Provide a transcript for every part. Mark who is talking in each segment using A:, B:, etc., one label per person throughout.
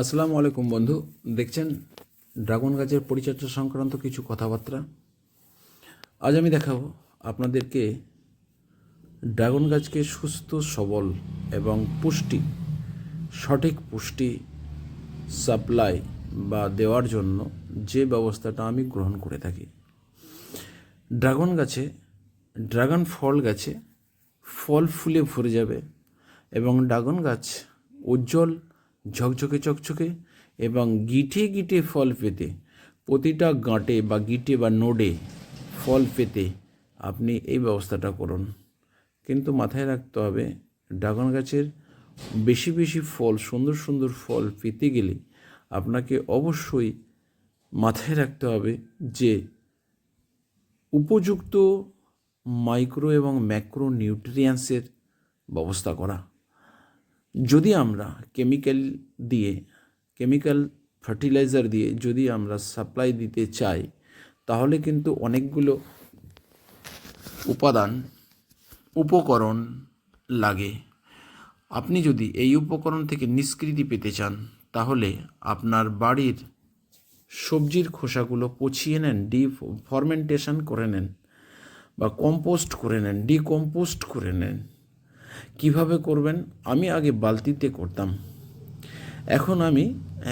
A: আসসালামু আলাইকুম বন্ধু। দেখছেন ড্রাগন গাছের পরিচর্যা সংক্রান্ত কিছু কথাবার্তা? আজ আমি দেখাবো আপনাদেরকে ড্রাগন গাছকে সুস্থ, সবল এবং পুষ্টি, সঠিক পুষ্টি সাপ্লাই বা দেওয়ার জন্য যে ব্যবস্থাটা আমি গ্রহণ করে থাকি। ড্রাগন গাছে, ড্রাগন ফল গাছে ফল ফুলে ভরে যাবে এবং ড্রাগন গাছ উজ্জ্বল ঝকঝকে চকচকে এবং গিটে গিটে ফল পেতে, প্রতিটা গাঁটে বা গিটে বা নোডে ফল পেতে আপনি এই ব্যবস্থাটা করুন। কিন্তু মাথায় রাখতে হবে, ড্রাগন গাছের বেশি বেশি ফল, সুন্দর সুন্দর ফল পেতে গেলে আপনাকে অবশ্যই মাথায় রাখতে হবে যে উপযুক্ত মাইক্রো এবং ম্যাক্রো নিউট্রিয়েন্টসের ব্যবস্থা করা। যদি আমরা কেমিক্যাল দিয়ে কেমিক্যাল ফার্টিলাইজার দিয়ে যদি আমরা সাপ্লাই দিতে চাই, তাহলে কিন্তু অনেকগুলো উপাদান, উপকরণ লাগে। আপনি যদি এই উপকরণ থেকে নিষ্কৃতি পেতে চান, তাহলে আপনার বাড়ির সবজির খোসাগুলো পচিয়ে নেন ডি ফরমেন্টেশন করে নেন বা কম্পোস্ট করে নেন ডিকম্পোস্ট করে নেন। কীভাবে করবেন? আমি আগে বালতিতে করতাম। এখন আমি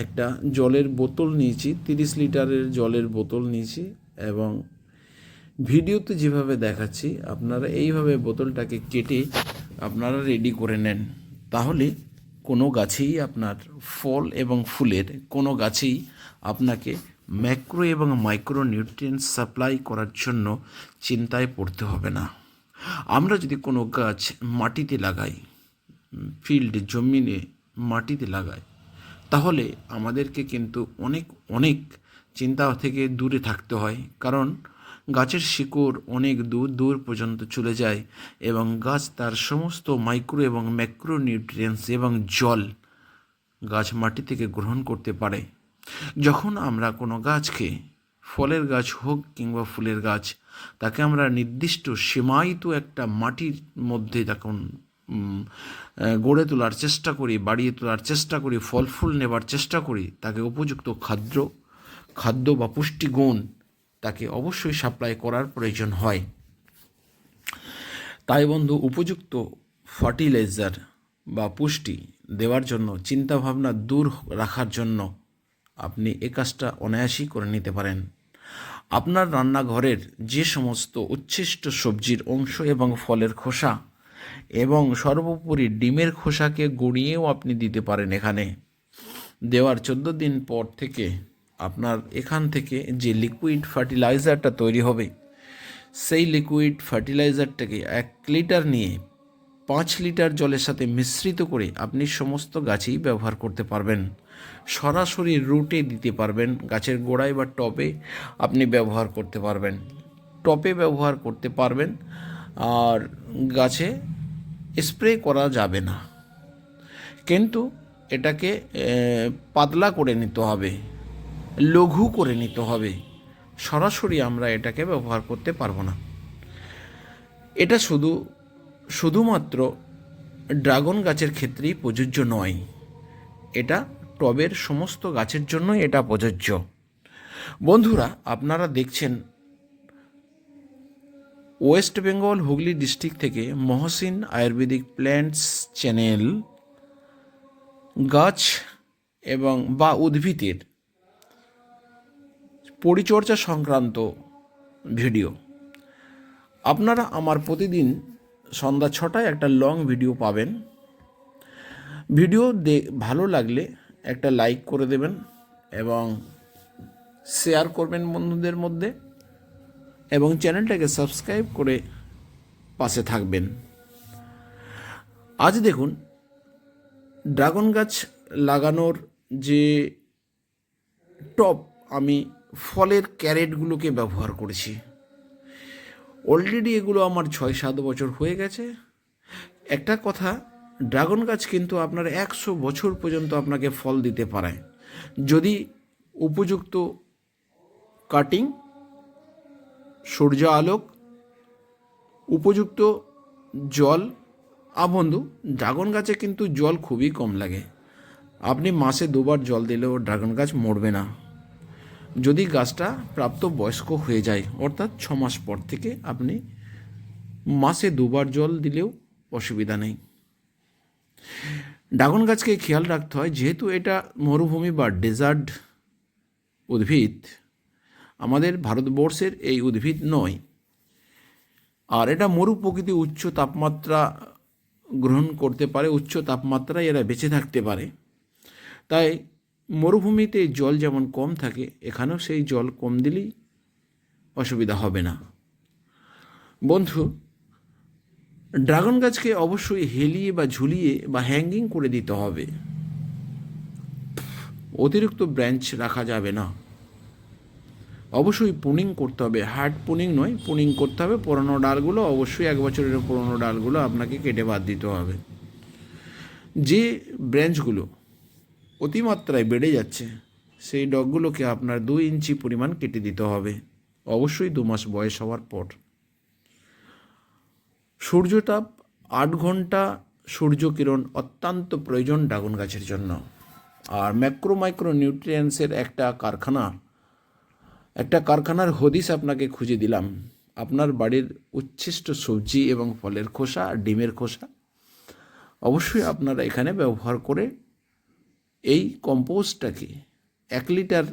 A: একটা জলের বোতল নিয়েছি, তিরিশ লিটারের জলের বোতল নিয়েছি এবং ভিডিওতে যেভাবে দেখাচ্ছি, আপনারা এইভাবে বোতলটাকে কেটে আপনারা রেডি করে নেন। তাহলে কোনো গাছেই আপনার ফল এবং ফুলের, কোনো গাছেই আপনাকে ম্যাক্রো এবং মাইক্রো নিউট্রিয়েন্ট সাপ্লাই করার জন্য চিন্তায় পড়তে হবে না। আমরা যদি কোনো গাছ মাটিতে লাগাই ফিল্ড জমিনে মাটিতে লাগাই, তাহলে আমাদেরকে কিন্তু অনেক অনেক চিন্তা থেকে দূরে থাকতে হয়। কারণ গাছের শিকড় অনেক দূর দূর পর্যন্ত চলে যায় এবং গাছ তার সমস্ত মাইক্রো এবং ম্যাক্রো নিউট্রিয়েন্টস এবং জল গাছ মাটি থেকে গ্রহণ করতে পারে। যখন আমরা কোনো গাছকে ফলের গাছ হোক কিংবা ফুলের গাছ, তাকে আমরা নির্দিষ্ট সীমায়িত একটা মাটির মধ্যে তখন গড়ে তোলার চেষ্টা করি, বাড়িয়ে তোলার চেষ্টা করি, ফল ফুল নেবার চেষ্টা করি, তাকে উপযুক্ত খাদ্য খাদ্য বা পুষ্টিগুণ তাকে অবশ্যই সাপ্লাই করার প্রয়োজন হয়। তাই বন্ধু, উপযুক্ত ফার্টিলাইজার বা পুষ্টি দেওয়ার জন্য, চিন্তাভাবনা দূর রাখার জন্য আপনি এ কাজটা অনায়াসই করে নিতে পারেন। আপনার রান্নাঘরের যে সমস্ত উচ্ছিষ্ট সবজির অংশ এবং ফলের খোসা এবং সর্বোপরি ডিমের খোসাকে গড়িয়েও আপনি দিতে পারেন এখানে। দেওয়ার চোদ্দ দিন পর থেকে আপনার এখান থেকে যে লিকুইড ফার্টিলাইজারটা তৈরি হবে, সেই লিকুইড ফার্টিলাইজারটাকে এক লিটার নিয়ে পাঁচ লিটার জলের সাথে মিশ্রিত করে আপনি সমস্ত গাছেই ব্যবহার করতে পারবেন। সরাসরি রুটে দিতে পারবেন, গাছের গোড়ায় বা টবে আপনি ব্যবহার করতে পারবেন। টপে ব্যবহার করতে পারবেন, আর গাছে স্প্রে করা যাবে না। কিন্তু এটাকে পাতলা করে নিতে হবে, লঘু করে নিতে হবে। সরাসরি আমরা এটাকে ব্যবহার করতে পারব না। এটা শুধু, শুধুমাত্র ড্রাগন গাছের ক্ষেত্রেই প্রযোজ্য নয়। এটা টবের সমস্ত গাছের জন্যই এটা প্রযোজ্য। বন্ধুরা, আপনারা দেখছেন ওয়েস্ট বেঙ্গল হুগলি ডিস্ট্রিক্ট থেকে মহসিন আয়ুর্বেদিক প্ল্যান্টস চ্যানেল, গাছ এবং বা উদ্ভিদের পরিচর্যা সংক্রান্ত ভিডিও। আপনারা আমার প্রতিদিন সন্ধ্যা ছটায় একটা লং ভিডিও পাবেন। ভিডিও দে ভালো লাগলে একটা লাইক করে দেবেন এবং শেয়ার করবেন বন্ধুদের মধ্যে এবং চ্যানেলটাকে সাবস্ক্রাইব করে পাশে থাকবেন। আজ দেখুন, ড্রাগন গাছ লাগানোর যে টপ আমি ফলের ক্যারেটগুলোকে ব্যবহার করেছি। অলরেডি এগুলো আমার ছয় সাত বছর হয়ে গেছে। একটা কথা ড্রাগন গাছ কিন্তু আপনার একশো বছর পর্যন্ত আপনাকে ফল দিতে পারে। যদি উপযুক্ত কাটিং সূর্য আলোক, উপযুক্ত জল বন্ধু, ড্রাগন গাছে কিন্তু জল খুবই কম লাগে। আপনি মাসে দুবার জল দিলেও ড্রাগন গাছ মরবে না। যদি গাছটা প্রাপ্ত বয়স্ক হয়ে যায়, অর্থাৎ ছ মাস পর থেকে আপনি মাসে দুবার জল দিলেও অসুবিধা নেই। ড্রাগন গাছকে খেয়াল রাখতে হয়, যেহেতু এটা মরুভূমি বা ডেজার্ট উদ্ভিদ, আমাদের ভারতবর্ষের এই উদ্ভিদ নয়। আর এটা মরু প্রকৃতি উচ্চ তাপমাত্রা গ্রহণ করতে পারে, উচ্চ তাপমাত্রায় এরা বেঁচে থাকতে পারে। তাই মরুভূমিতে জল যেমন কম থাকে, এখানেও সেই জল কম দিলেই অসুবিধা হবে না। বন্ধু ড্রাগন গাছকে অবশ্যই হেলিয়ে বা ঝুলিয়ে বা হ্যাঙ্গিং করে দিতে হবে। অতিরিক্ত ব্রাঞ্চ রাখা যাবে না। অবশ্যই পুনিং করতে হবে। হার্ড পুনিং নয় পুনিং করতে হবে। পুরনো ডালগুলো অবশ্যই এক বছরের পুরনো ডালগুলো আপনাকে কেটে বাদ দিতে হবে। যে ব্রাঞ্চগুলো অতিমাত্রায় বেড়ে যাচ্ছে, সেই ডগগুলোকে আপনার দুই ইঞ্চি পরিমাণ কেটে দিতে হবে। অবশ্যই দু মাস বয়স হওয়ার পর। সূর্যতাপ আট ঘণ্টা সূর্যকিরণ অত্যন্ত প্রয়োজন ড্রাগন গাছের জন্য। আর ম্যাক্রো মাইক্রো নিউট্রিয়েন্টসের একটা কারখানা, একটা কারখানার হদিস আপনাকে খুঁজে দিলাম। আপনার বাড়ির উচ্ছিষ্ট সবজি এবং ফলের খোসা, ডিমের খোসা, অবশ্যই আপনারা এখানে ব্যবহার করে এই কম্পোস্টটাকে এক লিটার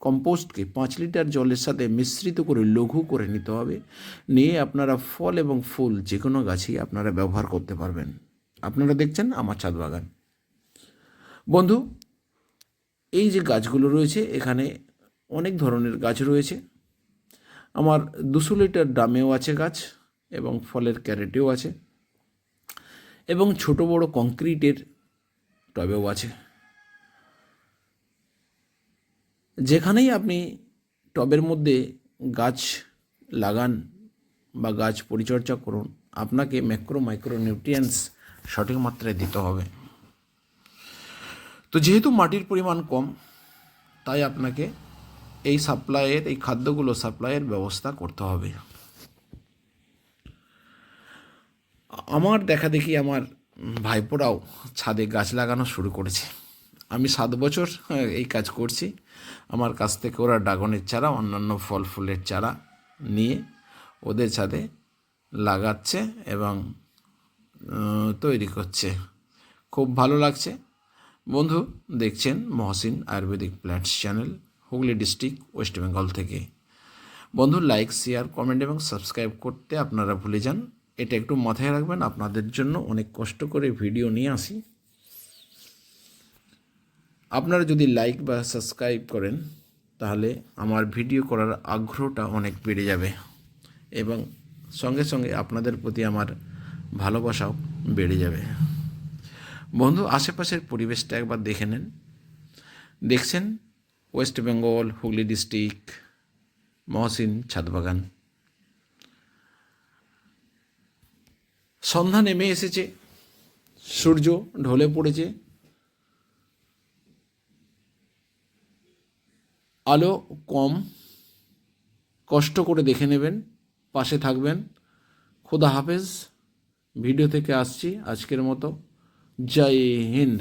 A: কম্পোস্টকে পাঁচ লিটার জলের সাথে মিশ্রিত করে লঘু করে নিতে হবে। নিয়ে আপনারা ফল এবং ফুল যে কোনো গাছই আপনারা ব্যবহার করতে পারবেন। আপনারা দেখছেন আমার ছাদ বাগান। বন্ধু, এই যে গাছগুলো রয়েছে, এখানে অনেক ধরনের গাছ রয়েছে। আমার দুশো লিটার ড্রামেও আছে গাছ এবং ফলের ক্যারেটেও আছে এবং ছোট বড় কংক্রিটের টবেও আছে। যেখানেই আপনি টবের মধ্যে গাছ লাগান বা গাছ পরিচর্যা করুন, আপনাকে ম্যাক্রো মাইক্রো নিউট্রিয়েন্টস সঠিক মাত্রায় দিতে হবে। তো যেহেতু মাটির পরিমাণ কম, তাই আপনাকে এই সাপ্লাইয়ের, এই খাদ্যগুলো সাপ্লাইয়ের ব্যবস্থা করতে হবে। আমার দেখা দেখি আমার ভাইপোরাও ছাদে গাছ লাগানো শুরু করেছে। আমি সাত বছর এই কাজ করছি। আমার কাছ থেকে ওরা ড্রাগনের চারা, অন্যান্য ফল ফুলের চারা নিয়ে ওদের ছাদে লাগাচ্ছে এবং তৈরি করছে। খুব ভালো লাগছে। বন্ধু, দেখছেন Mohsin ayurvedic plants channel, Hooghly district, West Bengal থেকে। বন্ধু, লাইক, শেয়ার, কমেন্ট এবং সাবস্ক্রাইব করতে আপনারা ভুলে যান। এটা একটু মাথায় রাখবেন, আপনাদের জন্য অনেক কষ্ট করে ভিডিও নিয়ে আসি। আপনারা যদি লাইক বা সাবস্ক্রাইব করেন, তাহলে আমার ভিডিও করার আগ্রহটা অনেক বেড়ে যাবে এবং সঙ্গে সঙ্গে আপনাদের প্রতি আমার ভালোবাসাও বেড়ে যাবে। বন্ধু, আশেপাশের পরিবেশটা একবার দেখে নেন। দেখছেন West Bengal Hooghly district Mohsin ছাদবাগান। সন্ধ্যা নেমে এসেছে, সূর্য ঢলে পড়েছে আলো কম, কষ্ট করে দেখে নেবেন, পাশে থাকবেন। খোদা হাফেজ, ভিডিও থেকে আসছি আজকের মতো। জয় হিন্দ।